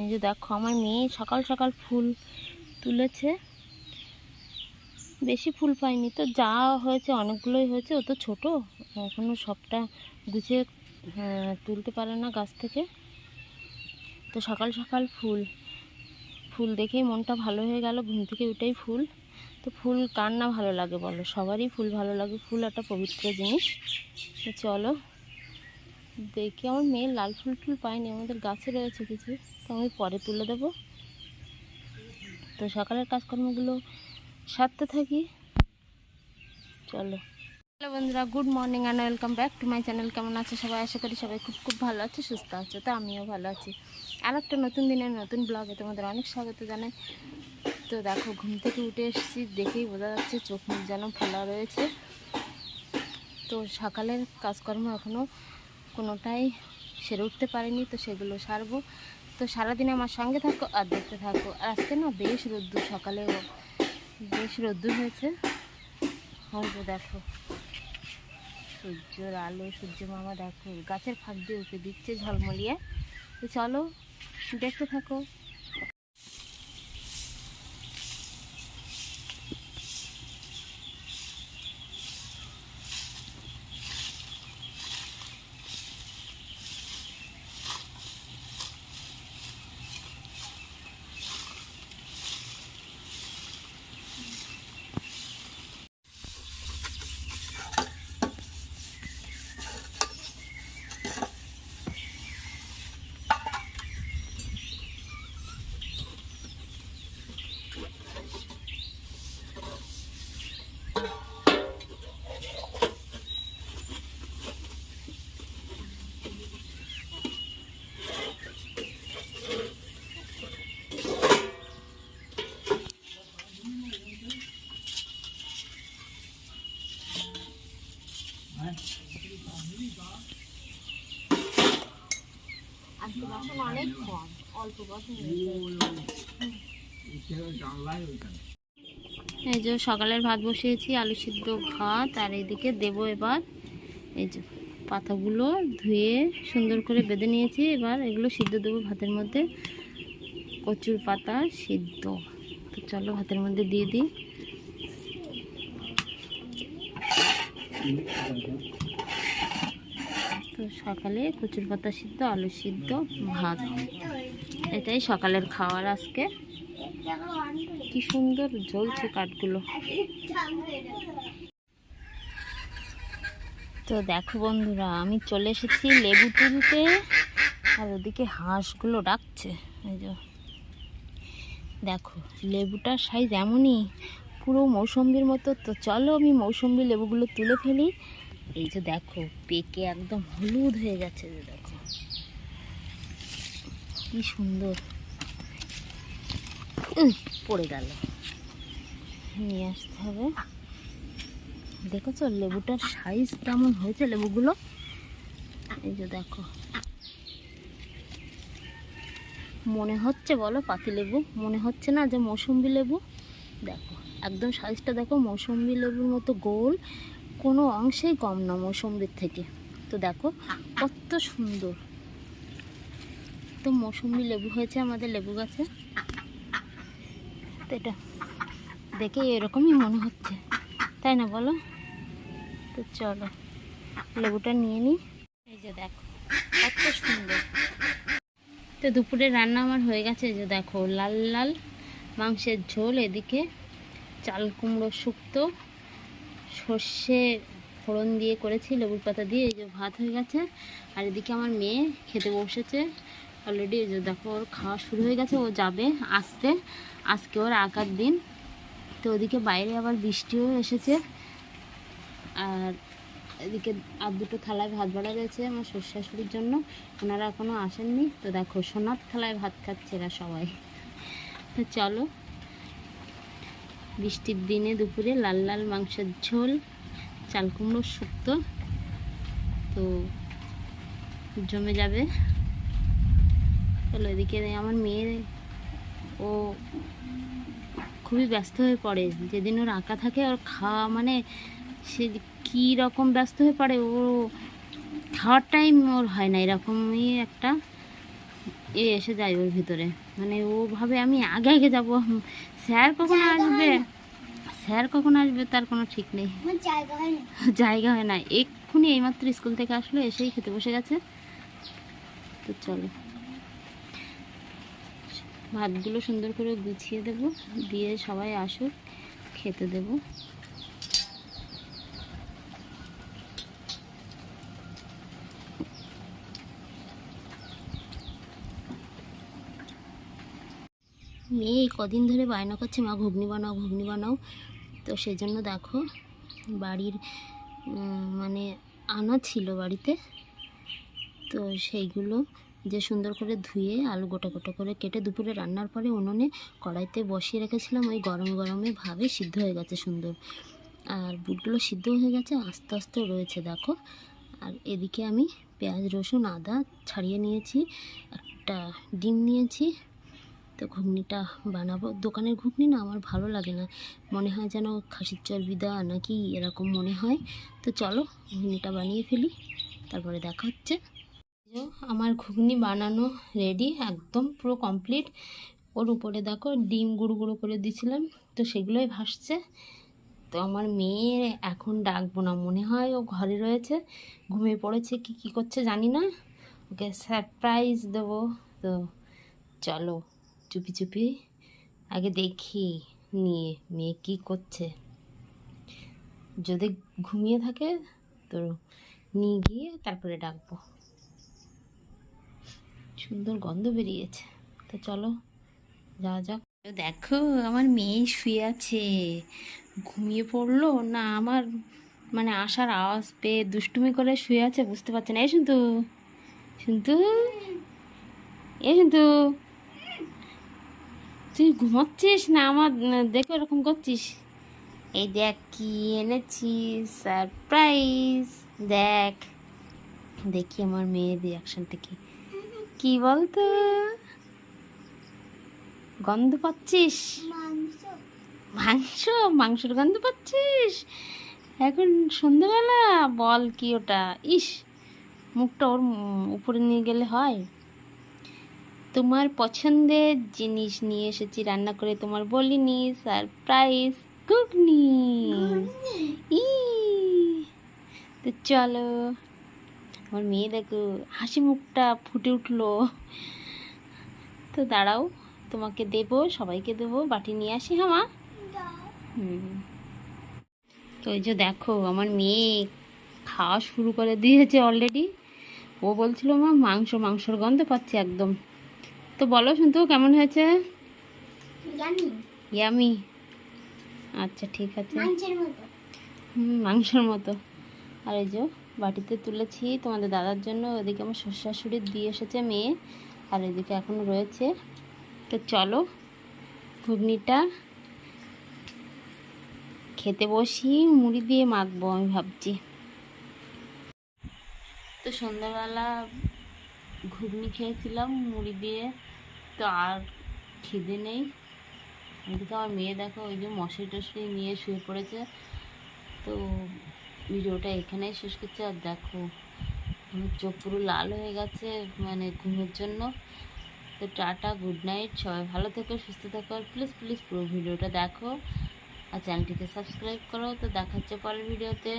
এই যে দেখো, আমার মেয়ে সকাল সকাল ফুল তুলেছে। বেশি ফুল পাইনি তো, যা হয়েছে, অনেকগুলোই হয়েছে। ও তো ছোটো এখনও সবটা গুছিয়ে তুলতে পারে না গাছ থেকে। তো সকাল সকাল ফুল ফুল দেখেই মনটা ভালো হয়ে গেল, ঘুম থেকে উঠেই ফুল। তো ফুল কার না ভালো লাগে বলো? সবারই ফুল ভালো লাগে, ফুল একটা পবিত্র জিনিস। তো চলো, দেখি, আমার মেয়ের লাল ফুল ফুল পায়নি, আমাদের গাছে রয়েছে কিছু। তো আমি পরে তুলে দেবো। তো সকালের কাজকর্মগুলো সারতে থাকি। চলো। হ্যালো বন্ধুরা, good morning and welcome back to my channel কেমন আছে সবাই? আশা করি সবাই খুব খুব ভালো আছে, সুস্থ আছে, তো আমিও ভালো আছি। আর একটা নতুন দিনের নতুন ব্লগে তোমাদের অনেক স্বাগত জানাই। তো দেখো, ঘুম থেকে উঠে এসেছি, দেখেই বোঝা যাচ্ছে চোখ মুখ যেন ফোলা রয়েছে। তো সকালের কাজকর্ম এখনও কোনোটাই সেরে উঠতে পারিনি, তো সেগুলো সারবো। তো সারাদিন আমার সঙ্গে থাকো আর দেখতে থাকো। আর আজকে না বেশ রোদ্দুর সকালেও বেশ রোদ্দুর হয়েছে। হয়তো দেখো, সূর্যর আলো, সূর্য মামা দেখো, গাছের ফাঁক দিয়ে উঠে দিচ্ছে ঝলমলিয়ে। তো চলো, দেখতে থাকো আজকে এই যে সকালের ভাত বসিয়েছি, আলু সিদ্ধ ভাত, আর এইদিকে দেবো এবার এই যে পাতাগুলো ধুয়ে সুন্দর করে বেঁধে নিয়েছি। এবার এগুলো সিদ্ধ দেবো ভাতের মধ্যে। কচুর পাতা সিদ্ধ। তো চলো ভাতের মধ্যে দিয়ে দিই। তো সকালে কচুর পাতা সিদ্ধ, আলু সিদ্ধ, ভাত। এটাই সকালের খাওয়ার আজকে। কি সুন্দর জ্বলছে কাঠগুলো। তো দেখো বন্ধুরা, আমি চলে এসেছি লেবু তুলতে, আর ওদিকে হাঁসগুলো ডাকছে। এই যে, দেখো, লেবুটার সাইজ এমনই, পুরো মৌসম্বির মতো। তো চলো আমি মৌসম্বি লেবুগুলো তুলে ফেলি। এই যে দেখো, পেকে একদম হলুদ হয়ে গেছে যে দেখো। কি সুন্দর। পড়ে গেল। নিয়ে আসতে হবে। দেখেছ, লেবুটার সাইজ কেমন হয়েছে লেবুগুলো? এই যে দেখো। মনে হচ্ছে বলো পাতি লেবু? মনে হচ্ছে না যে মৌসুম্বি লেবু? দেখো, একদম সাইজটা দেখো, মৌসুম্বি লেবুর মতো গোল। কোনো অংশেই কম না মৌসুম্বির থেকে। তো দেখো, কত সুন্দর। তো মৌসুম্বি লেবু হয়েছে আমাদের লেবু গাছে। তো এটা দেখে এরকমই মনে হচ্ছে। তাই না বলো? তো চলো, লেবুটা নিয়ে নিই। এই যে দেখো, কত সুন্দর। তো দুপুরে রান্না আমার হয়ে গেছে। যে দেখো, লাল লাল মাংসের ঝোল, এদিকে চাল কুমড়ো শুক্তো সর্ষে ফোড়ন দিয়ে করেছি, লেবুর পাতা দিয়ে, এই যে ভাত হয়ে গেছে। আর এদিকে আমার মেয়ে খেতে বসেছে। অলরেডি এই যে দেখো, ওর খাওয়া শুরু হয়ে গেছে, ও যাবে আসতে। আজকে ওর আঁকার দিন। তো ওদিকে বাইরে আবার বৃষ্টিও এসেছে। আর এদিকে আর দুটো থালায় ভাত বাড়া রয়েছে আমার শ্বশুর শাশুড়ির জন্য। ওনারা এখনও আসেননি। তো দেখো, সোনার থালায় ভাত খাচ্ছে এরা সবাই। তো চলো বৃষ্টির দিনে দুপুরে লাল লাল মাংসের ঝোল, চাল কুমড়ো শুক্তো। তো জমে যাবে। চলো এদিকে আমার মেয়ে ও খুবই ব্যস্ত হয়ে পড়ে। যেদিন ওর আঁকা থাকে, ওর খাওয়া মানে সে কী রকম ব্যস্ত হয়ে পড়ে, ও খাওয়ার টাইম ওর হয় না। এরকমই একটা এ এসে যায় ওর ভিতরে। মানে ও ভাবে আমি আগে আগে যাব। স্যার কখন আসবে? স্যার কখন আসবে তার কোনো ঠিক নেই। জায়গা হয় না জায়গা হয় না। এক্ষুনি এইমাত্র স্কুল থেকে আসলো এসেই খেতে বসে গেছে। তো চলো। ভাতগুলো সুন্দর করে গুছিয়ে দেব দিয়ে সবাই আসুক খেতে দেব। মেয়ে কদিন ধরে বায়না করছে, মা, ঘুগনি বানাও ঘুগনি বানাও। তো সেই জন্য দেখো, বাড়ির মানে আনা ছিল বাড়িতে। তো সেইগুলো যে সুন্দর করে ধুয়ে আলু গোটা গোটা করে কেটে দুপুরে রান্নার পরে উনুনে কড়াইতে বসিয়ে রেখেছিলাম, ওই গরম গরমে ভাবে সিদ্ধ হয়ে গেছে সুন্দর। আর বুটগুলো সিদ্ধ হয়ে গেছে, আস্তে আস্তে রয়েছে, দেখো। আর এদিকে আমি পেঁয়াজ, রসুন, আদা ছাড়িয়ে নিয়েছি, একটা ডিম নিয়েছি তো ঘুগনিটা বানাবো। দোকানের ঘুগনি না আমার ভালো লাগে না। মনে হয় যেন খাসির চর্বি দেওয়া নাকি এরকম মনে হয়। তো চলো ঘুগনিটা বানিয়ে ফেলি, তারপরে দেখা হচ্ছে। আমার ঘুগনি বানানো রেডি একদম পুরো কমপ্লিট ওর উপরে দেখো ডিম গুঁড়ো গুঁড়ো করে দিয়েছিলাম, তো সেগুলোই ভাসছে। তো আমার মেয়ে এখন ডাকবো না, মনে হয় ও ঘরে রয়েছে। ঘুমিয়ে পড়েছে কি কি করছে জানি না। ওকে সারপ্রাইজ দেবো। তো চলো। চুপি চুপি আগে দেখি নিয়ে মেয়ে কি করছে। যদি ঘুমিয়ে থাকে তো নিয়ে গিয়ে তারপরে ডাকবো। সুন্দর গন্ধ বেরিয়েছে। তো চলো, যাওয়া যাক। দেখো, আমার মেয়ে শুয়ে আছে। ঘুমিয়ে পড়ল? না, আমার মানে আসার আওয়াজ পেয়ে দুষ্টুমি করে শুয়ে আছে, বুঝতে পারছে না। এই কিন্তু কিন্তু এ কিন্তু তুই ঘুমাচ্ছিস না? আমার দেখে এরকম করছিস। এই দেখ কি এনেছিস সারপ্রাইজ দেখ দেখি আমার মেয়ের রিয়াকশনটা কি কি বলতো? গন্ধ পাচ্ছিস? মাংস। মাংস? মাংসের গন্ধ পাচ্ছিস? এখন সন্ধ্যেবেলা বল কি ওটা? ইস মুখটা ওর উপরে নিয়ে গেলে হয়। তোমার পছন্দের জিনিস নিয়ে এসেছি। রান্না করে তোমার বলিনি সারপ্রাইজ ঘুগনি। ই তো চলো আমার মেয়ে দেখো হাসি মুখটা ফুটে উঠল। তো দাঁড়াও তোমাকে দেবো সবাইকে দেবো বাটি নিয়ে আসি হ্যাঁ মা? হুম। তো ওই যে দেখো আমার মেয়ে খাওয়া শুরু করে দিয়েছে অলরেডি ও বলছিল মা মাংস মাংসর গন্ধ পাচ্ছি একদম। তো বলো শুনতো কেমন হয়েছে? ইয়ামি আচ্ছা ঠিক আছে। মাংসের মতো। হুম মাংসর মতো। আর এই যে বাটিতে তুলেছি তোমাদের দাদার জন্য ওদিকে আমার শ্বশুর দিয়ে এসেছে মেয়ে আর এদিকে এখনও রয়েছে। তো চলো ঘুগনিটা খেতে বসি মুড়ি দিয়ে মাখবো আমি ভাবছি। তো সন্ধ্যাবেলা ঘুগনি খেয়েছিলাম, মুড়ি দিয়ে, তো আর খিদে নেই। এদিকে আমার মেয়ে দেখো, ওই যে মশারি টশারি নিয়ে শুয়ে পড়েছে। তো ভিডিওটা এখানেই শেষ করছে। আর দেখো চোখ পুরো লাল হয়ে গেছে মানে ঘুমের জন্য। তো টাটা, গুড নাইট, সবাই ভালো থেকো, সুস্থ থেকো। আর প্লিজ প্লিজ পুরো ভিডিওটা দেখো। আর চ্যানেলটিকে সাবস্ক্রাইব করো। তো দেখাচ্ছে পরের ভিডিওতে।